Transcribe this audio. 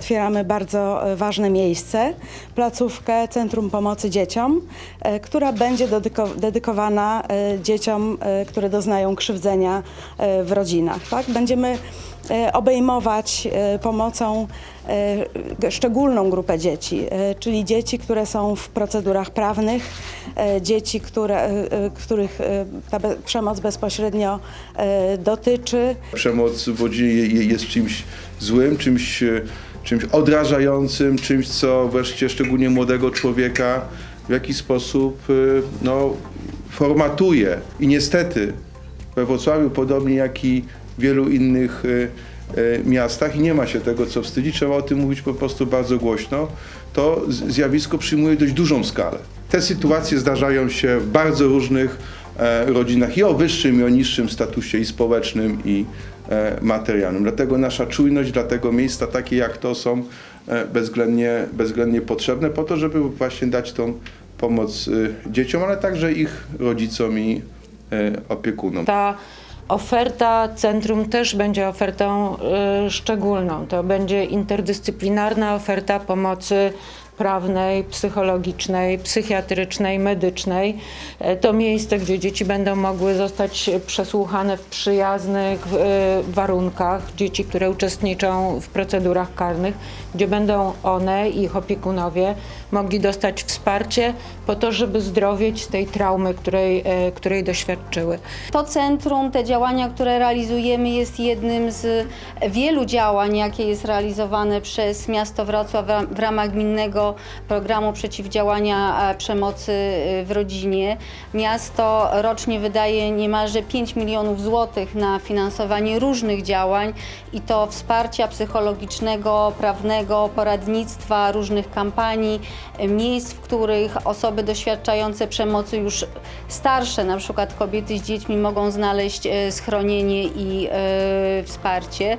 otwieramy bardzo e, ważne miejsce, placówkę Centrum Pomocy Dzieciom, e, która będzie dedyko- dedykowana e, dzieciom, które doznają krzywdzenia w rodzinach. Tak? Będziemy obejmować pomocą szczególną grupę dzieci, czyli dzieci, które są w procedurach prawnych, dzieci, które, których ta przemoc bezpośrednio dotyczy. Przemoc w rodzinie je- je- jest czymś złym, czymś, czymś odrażającym, czymś, co wreszcie szczególnie młodego człowieka w jakiś sposób e, no, formatuje. I niestety we Wrocławiu, podobnie jak i w wielu innych e, e, miastach, i nie ma się tego co wstydzić, trzeba o tym mówić po prostu bardzo głośno, to zjawisko przyjmuje dość dużą skalę. Te sytuacje zdarzają się w bardzo różnych rodzinach i o wyższym, i o niższym statusie i społecznym, i e, materialnym. Dlatego nasza czujność, dlatego miejsca takie jak to są e, bezwzględnie, bezwzględnie potrzebne po to, żeby właśnie dać tą pomoc dzieciom, ale także ich rodzicom i e, opiekunom. Ta oferta centrum też będzie ofertą szczególną. To będzie interdyscyplinarna oferta pomocy prawnej, psychologicznej, psychiatrycznej, medycznej. E, To miejsce, gdzie dzieci będą mogły zostać przesłuchane w przyjaznych y, warunkach, dzieci, które uczestniczą w procedurach karnych, gdzie będą one i ich opiekunowie mogli dostać wsparcie po to, żeby zdrowieć z tej traumy, której, e, której doświadczyły. To centrum, te działania, które realizujemy, jest jednym z wielu działań, jakie jest realizowane przez miasto Wrocław w ramach gminnego programu przeciwdziałania e, przemocy e, w rodzinie. Miasto rocznie wydaje niemalże 5 milionów złotych na finansowanie różnych działań i to wsparcia psychologicznego, prawnego, poradnictwa, różnych kampanii, e, miejsc, w których osoby doświadczające przemocy już starsze, na przykład kobiety z dziećmi mogą znaleźć schronienie i wsparcie.